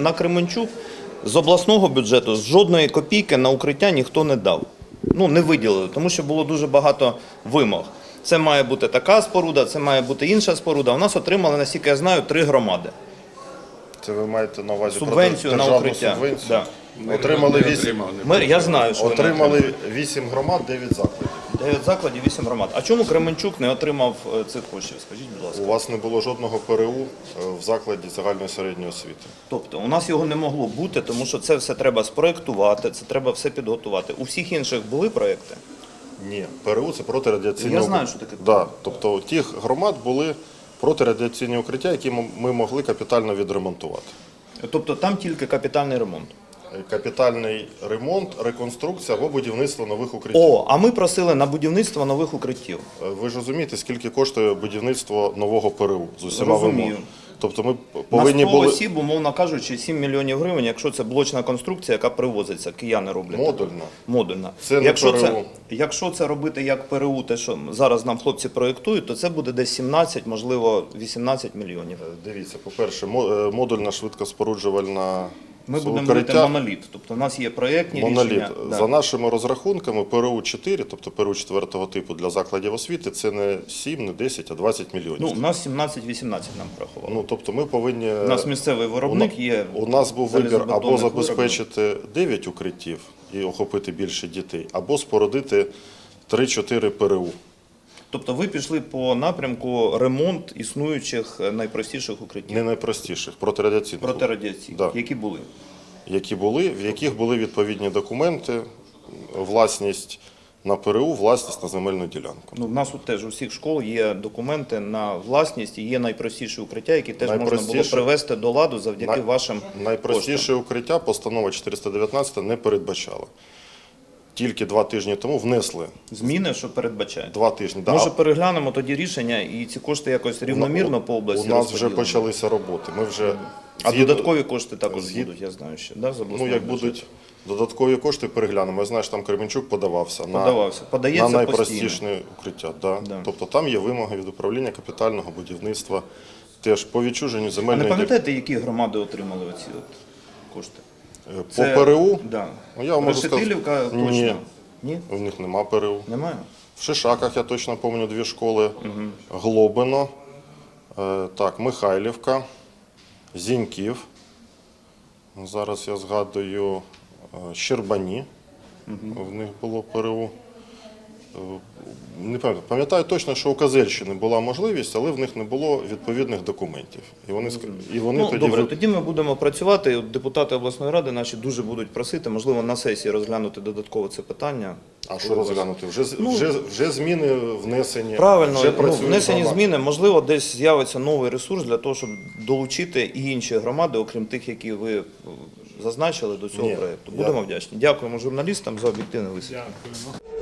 На Кременчук з обласного бюджету з жодної копійки на укриття ніхто не дав. Ну, не виділили, тому що було дуже багато вимог. Це має бути така споруда, це має бути інша споруда. У нас отримали, наскільки я знаю, три громади. Це ви маєте на увазі Субвенцію на укриття. субвенцію? Да. Отримали 8, Ми, я знаю, що отримали 8 громад, 9 закладів. 9 закладів, 8 громад. А чому Кременчук не отримав е, цих коштів? Скажіть, будь ласка. У вас не було жодного ПРУ е, в закладі загальної середньої освіти. Тобто у нас його не могло бути, тому що це все треба спроектувати, це треба все підготувати. У всіх інших були проекти. Ні, ПРУ це протирадіаційне Я знаю, що таке Да, тобто у тих громад були протирадіаційні укриття, які ми могли капітально відремонтувати. Тобто там тільки капітальний ремонт. Капітальний ремонт, реконструкція або будівництво нових укриттів. О, а ми просили на будівництво нових укриттів. Е, Ви ж розумієте, скільки коштує будівництво нового ПРУ з усіма Розумію. вимогами? Тобто ми п- На 100 були осіб, умовно кажучи, 7 мільйонів гривень, якщо це блочна конструкція, яка привозиться, кияни роблять. модульно. Модульна. Це не якщо, ПРУ. це, якщо це робити як ПРУ, те, що зараз нам хлопці проєктують, то це буде десь 17, можливо, 18 мільйонів. Е, Дивіться, по-перше, мо- е, модульна швидкоспоруджувальна Ми будемо робити моноліт. Тобто в нас є проєктні Моноліт. рішення. Да. За нашими розрахунками, ПРУ 4, тобто ПРУ 4 типу для закладів освіти, це не 7, не 10, а 20 мільйонів. Ну, у нас 17-18 нам порахували. Ну, тобто ми повинні... у нас місцевий виробник є. У нас був вибір або забезпечити 9 укриттів і охопити більше дітей, або спорудити 3-4 ПРУ. Тобто ви пішли по напрямку ремонт існуючих е, найпростіших укриттів Не найпростіших, протирадіаційних, протирадіаційних, Да. які були. які були, в яких були відповідні документи, власність на ПРУ, власність на земельну ділянку. Ну, в нас тут теж у всіх школ є документи на власність і є найпростіші укриття, які теж можна було Найпростіше. привести до ладу завдяки Най- вашим Найпростіше укриття постанова 419 не передбачала. Тільки два тижні тому внесли. зміни, що передбачають. Два тижні. Да. Може, переглянемо тоді рішення і ці кошти якось рівномірно по області У нас вже почалися роботи. Ми вже А згідно- додаткові кошти також згід- будуть, я знаю ще. Да, з Ну, як бюджету? будуть додаткові кошти, переглянемо. Я знаю, що там Кременчук подавався Подавався. на, Подається на постійно. укриття. Да. Да. Тобто там є вимоги від управління капітального будівництва. Теж по відчуженню А не пам'ятаєте, які громади отримали оці от кошти? Е, По ПРУ Да. Ну, я вам можу сказати- точно. Ні. Ні? в них нема ПРУ. Немає? В Шишаках я точно пам'ятаю дві школи. Глобино, е, так, Михайлівка, Зіньків. Зараз я згадую е, Щербані. В них було ПРУ. Е, Не пам'ятаю. Пам'ятаю точно, що у Казельщини була можливість, але в них не було відповідних документів. І вони, ск- і вони Ну, тоді добре, тоді ми будемо працювати. Депутати обласної ради наші дуже будуть просити, можливо, на сесії розглянути додатково це питання. А що розглянути? Вже, з- Ну, вже, вже зміни внесені. Правильно, вже ну, внесені громади. зміни, можливо, десь з'явиться новий ресурс для того, щоб долучити і інші громади, окрім тих, які ви зазначили до цього Ні, проєкту. я- Будемо вдячні. Дякуємо журналістам за об'єктивне висвітлення. Дякуємо.